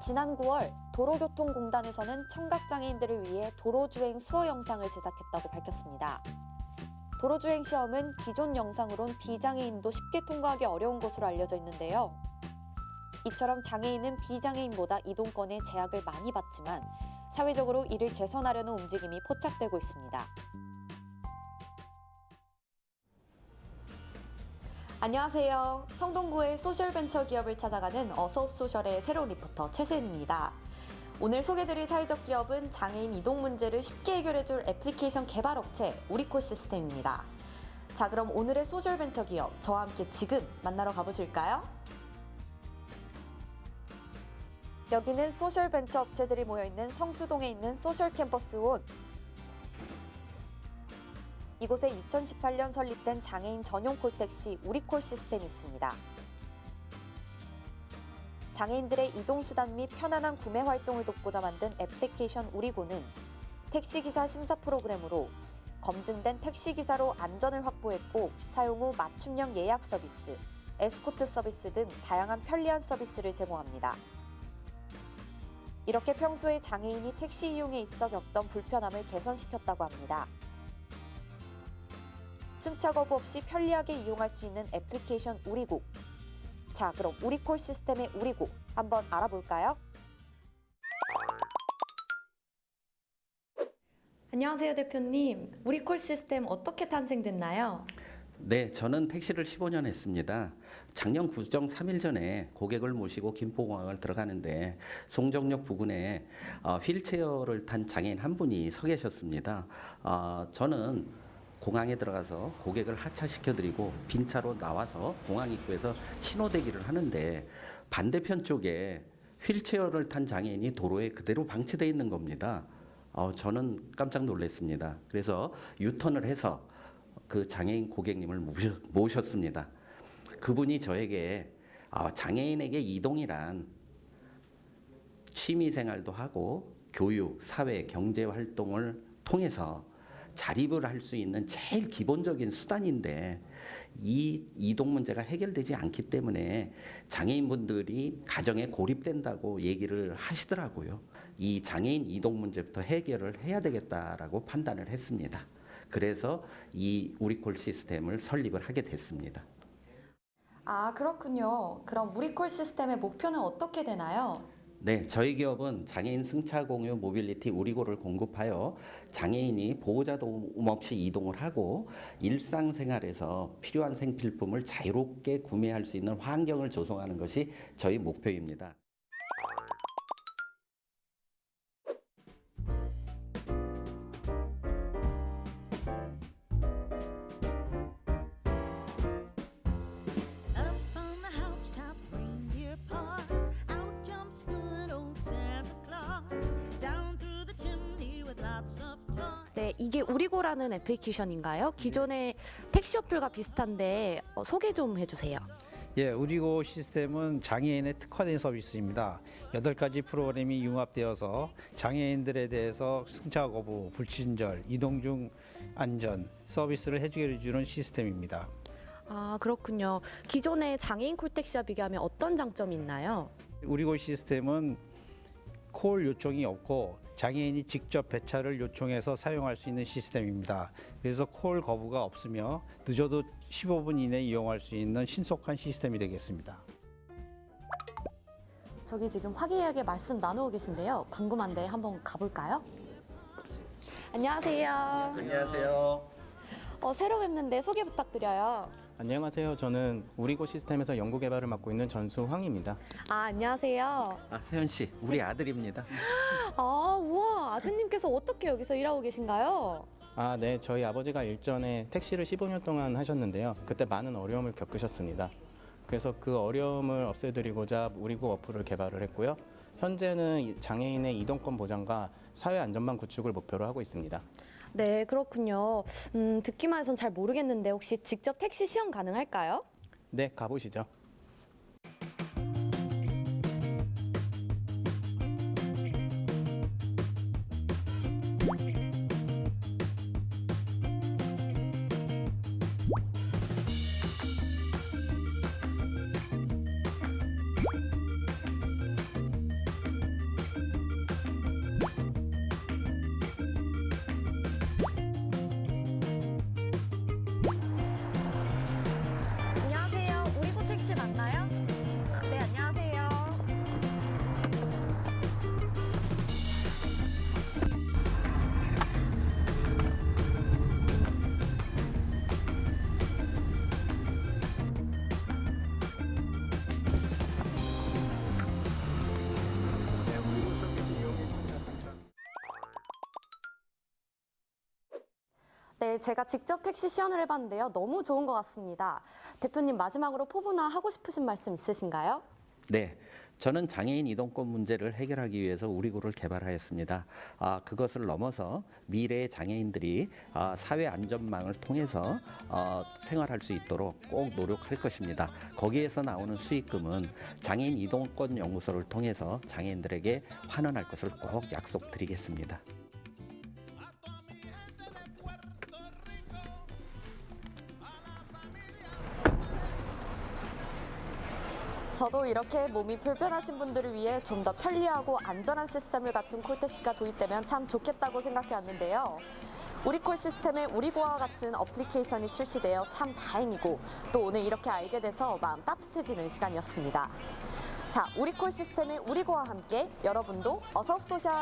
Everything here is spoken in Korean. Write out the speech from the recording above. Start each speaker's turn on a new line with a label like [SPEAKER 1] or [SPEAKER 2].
[SPEAKER 1] 지난 9월 도로교통공단에서는 청각장애인들을 위해 도로주행 수어 영상을 제작했다고 밝혔습니다. 도로주행 시험은 기존 영상으론 비장애인도 쉽게 통과하기 어려운 것으로 알려져 있는데요. 이처럼 장애인은 비장애인보다 이동권에 제약을 많이 받지만 사회적으로 이를 개선하려는 움직임이 포착되고 있습니다. 안녕하세요. 성동구의 소셜 벤처 기업을 찾아가는 어서옵소셜의 새로운 리포터 최세은입니다. 오늘 소개드릴 사회적 기업은 장애인 이동 문제를 쉽게 해결해줄 애플리케이션 개발 업체 우리콜 시스템입니다. 자, 그럼 오늘의 소셜 벤처 기업 저와 함께 지금 만나러 가보실까요? 여기는 소셜 벤처 업체들이 모여 있는 성수동에 있는 소셜 캠퍼스 온 이곳에 2018년 설립된 장애인 전용 콜택시 우리콜 시스템이 있습니다. 장애인들의 이동수단 및 편안한 구매 활동을 돕고자 만든 애플리케이션 우리고는 택시기사 심사 프로그램으로 검증된 택시기사로 안전을 확보했고 사용 후 맞춤형 예약 서비스, 에스코트 서비스 등 다양한 편리한 서비스를 제공합니다. 이렇게 평소에 장애인이 택시 이용에 있어 겪던 불편함을 개선시켰다고 합니다. 승차 거부 없이 편리하게 이용할 수 있는 애플리케이션 우리고. 자, 그럼 우리콜 시스템의 우리고 한번 알아볼까요? 안녕하세요, 대표님. 우리콜 시스템 어떻게 탄생됐나요?
[SPEAKER 2] 네, 저는 택시를 15년 했습니다. 작년 구정 3일 전에 고객을 모시고 김포공항을 들어가는데 송정역 부근에 어, 휠체어를 탄 장애인 한 분이 서 계셨습니다. 어, 저는 공항에 들어가서 고객을 하차시켜드리고 빈 차로 나와서 공항 입구에서 신호 대기를 하는데 반대편 쪽에 휠체어를 탄 장애인이 도로에 그대로 방치되어 있는 겁니다. 어, 저는 깜짝 놀랐습니다. 그래서 유턴을 해서 그 장애인 고객님을 모셨, 모셨습니다. 그분이 저에게 아, 장애인에게 이동이란 취미 생활도 하고 교육, 사회, 경제 활동을 통해서 자립을 할 수 있는 제일 기본적인 수단인데 이 이동 문제가 해결되지 않기 때문에 장애인분들이 가정에 고립된다고 얘기를 하시더라고요. 이 장애인 이동 문제부터 해결을 해야 되겠다라고 판단을 했습니다. 그래서 이 우리콜 시스템을 설립을 하게 됐습니다.
[SPEAKER 1] 아, 그렇군요. 그럼 우리콜 시스템의 목표는 어떻게 되나요?
[SPEAKER 2] 네, 저희 기업은 장애인 승차 공유 모빌리티 우리고를 공급하여 장애인이 보호자 도움 없이 이동을 하고 일상생활에서 필요한 생필품을 자유롭게 구매할 수 있는 환경을 조성하는 것이 저희 목표입니다.
[SPEAKER 1] 이게 우리고라는 애플리케이션인가요? 기존의 택시 어플과 비슷한데 어, 소개 좀 해주세요.
[SPEAKER 3] 예, 우리고 시스템은 장애인의 특화된 서비스입니다. 여덟 가지 프로그램이 융합되어서 장애인들에 대해서 승차 거부, 불친절, 이동 중 안전 서비스를 해주게 주는 시스템입니다.
[SPEAKER 1] 아, 그렇군요. 기존의 장애인 콜택시와 비교하면 어떤 장점이 있나요?
[SPEAKER 3] 우리고 시스템은 콜 요청이 없고 장애인이 직접 배차를 요청해서 사용할 수 있는 시스템입니다. 그래서 콜 거부가 없으며 늦어도 15분 이내 이용할 수 있는 신속한 시스템이 되겠습니다.
[SPEAKER 1] 저기 지금 화기애애하게 말씀 나누고 계신데요. 궁금한데 한번 가볼까요? 안녕하세요.
[SPEAKER 2] 안녕하세요.
[SPEAKER 1] 어, 새로 뵙는데 소개 부탁드려요.
[SPEAKER 4] 안녕하세요. 저는 우리고 시스템에서 연구 개발을 맡고 있는 전수황입니다.
[SPEAKER 1] 아, 안녕하세요.
[SPEAKER 2] 아, 세현 씨, 우리 아들입니다.
[SPEAKER 1] 아, 우와, 아드님께서 어떻게 여기서 일하고 계신가요?
[SPEAKER 4] 아, 네. 저희 아버지가 일전에 택시를 15년 동안 하셨는데요. 그때 많은 어려움을 겪으셨습니다. 그래서 그 어려움을 없애드리고자 우리고 어플을 개발을 했고요. 현재는 이 장애인의 이동권 보장과 사회 안전망 구축을 목표로 하고 있습니다.
[SPEAKER 1] 네, 그렇군요. 음, 듣기만 해선 잘 모르겠는데 혹시 직접 택시 시험 가능할까요?
[SPEAKER 4] 네, 가보시죠.
[SPEAKER 1] 네, 제가 직접 택시 시연을 해봤는데요. 너무 좋은 것 같습니다. 대표님 마지막으로 포부나 하고 싶으신 말씀 있으신가요?
[SPEAKER 2] 네. 저는 장애인 이동권 문제를 해결하기 위해서 우리고를 개발하였습니다. 아, 그것을 넘어서 미래의 장애인들이 아, 사회 안전망을 통해서 어, 생활할 수 있도록 꼭 노력할 것입니다. 거기에서 나오는 수익금은 장애인 이동권 연구소를 통해서 장애인들에게 환원할 것을 꼭 약속드리겠습니다.
[SPEAKER 1] 저도 이렇게 몸이 불편하신 분들을 위해 좀 더 편리하고 안전한 시스템을 갖춘 콜택시가 도입되면 참 좋겠다고 생각해 왔는데요. 우리콜 시스템에 우리고와 같은 어플리케이션이 출시되어 참 다행이고 또 오늘 이렇게 알게 돼서 마음 따뜻해지는 시간이었습니다. 자, 우리콜 시스템의 우리고와 함께 여러분도 어서 소셜!